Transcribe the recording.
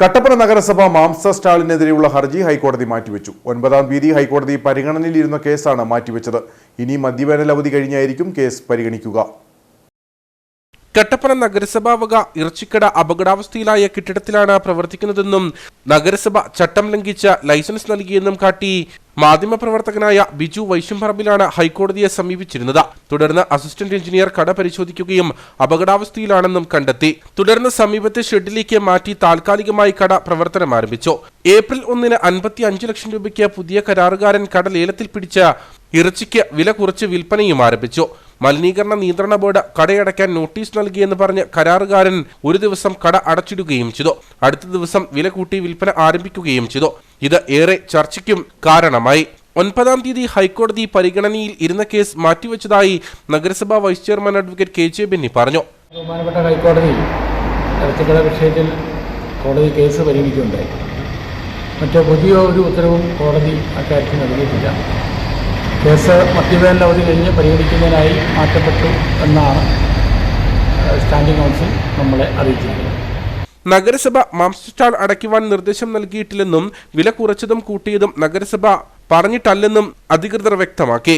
കട്ടപ്പന നഗരസഭ മാംസ സ്റ്റാളിനെതിരെയുള്ള ഹർജി ഹൈക്കോടതി മാറ്റിവെച്ചു. ഒൻപതാം തീയതി ഹൈക്കോടതി പരിഗണനയിലിരുന്ന കേസാണ് മാറ്റിവെച്ചത്. ഇനി മദ്യവേനൽ അവധി കഴിഞ്ഞായിരിക്കും കേസ് പരിഗണിക്കുക. കട്ടപ്പന നഗരസഭാ വക ഇറച്ചിക്കട അപകടാവസ്ഥയിലായ കെട്ടിടത്തിലാണ് പ്രവർത്തിക്കുന്നതെന്നും നഗരസഭ ചട്ടം ലംഘിച്ച ലൈസൻസ് നൽകിയെന്നും കാട്ടി മാധ്യമപ്രവർത്തകനായ ബിജു വൈശംപറമ്പിലാണ് ഹൈക്കോടതിയെ സമീപിച്ചിരുന്നത്. തുടർന്ന് അസിസ്റ്റന്റ് എഞ്ചിനീയർ കട പരിശോധിക്കുകയും അപകടാവസ്ഥയിലാണെന്നും കണ്ടെത്തി. തുടർന്ന് സമീപത്തെ ഷെഡിലേക്ക് മാറ്റി താൽക്കാലികമായി കട പ്രവർത്തനം ആരംഭിച്ചു. ഏപ്രിൽ ഒന്നിന് അൻപത്തി അഞ്ച് ലക്ഷം രൂപയ്ക്ക് പുതിയ കരാറുകാരൻ കട ലേലത്തിൽ പിടിച്ച ഇറച്ചിക്ക് വില കുറച്ച് വിൽപ്പനയും ആരംഭിച്ചു. മലിനീകരണ നിയന്ത്രണ ബോർഡ് കടയടയ്ക്കാൻ നോട്ടീസ് നൽകിയെന്ന് പറഞ്ഞ് കരാറുകാരൻ ഒരു ദിവസം കട അടച്ചിടുകയും ചെയ്തു. അടുത്ത ദിവസം വില കൂട്ടി വിൽപ്പന ആരംഭിക്കുകയും ചെയ്തു. ഇത് ഏറെ ചർച്ചയ്ക്കും കാരണമായി. ഒൻപതാം തീയതി ഹൈക്കോടതി പരിഗണനയിൽ ഇരുന്ന കേസ് മാറ്റിവെച്ചതായി നഗരസഭാ vice chairman advocate K J Benny പറഞ്ഞു. ബഹുമാനപ്പെട്ട ഹൈക്കോടതി ഇടത്തുകട വിഷയത്തിൽ കോടതി കേസ് മറ്റോ പുതിയ ഒരു ഉത്തരവും കോടതി അക്കാര്യത്തിൽ നൽകിയിട്ടില്ല. കേസ് മദ്യവേനൽ അവധി കഴിഞ്ഞ് പരിഗണിക്കുന്നതിനായി മാറ്റപ്പെട്ടു എന്നാണ് സ്റ്റാൻഡിംഗ് കൗൺസിൽ നമ്മളെ അറിയിച്ചിരിക്കുന്നത്. നഗരസഭ മാംസ സ്റ്റാൾ അടയ്ക്കുവാൻ നിർദ്ദേശം നൽകിയിട്ടില്ലെന്നും വില കുറച്ചതും കൂട്ടിയതും നഗരസഭ പറഞ്ഞിട്ടല്ലെന്നും അധികൃതർ വ്യക്തമാക്കി.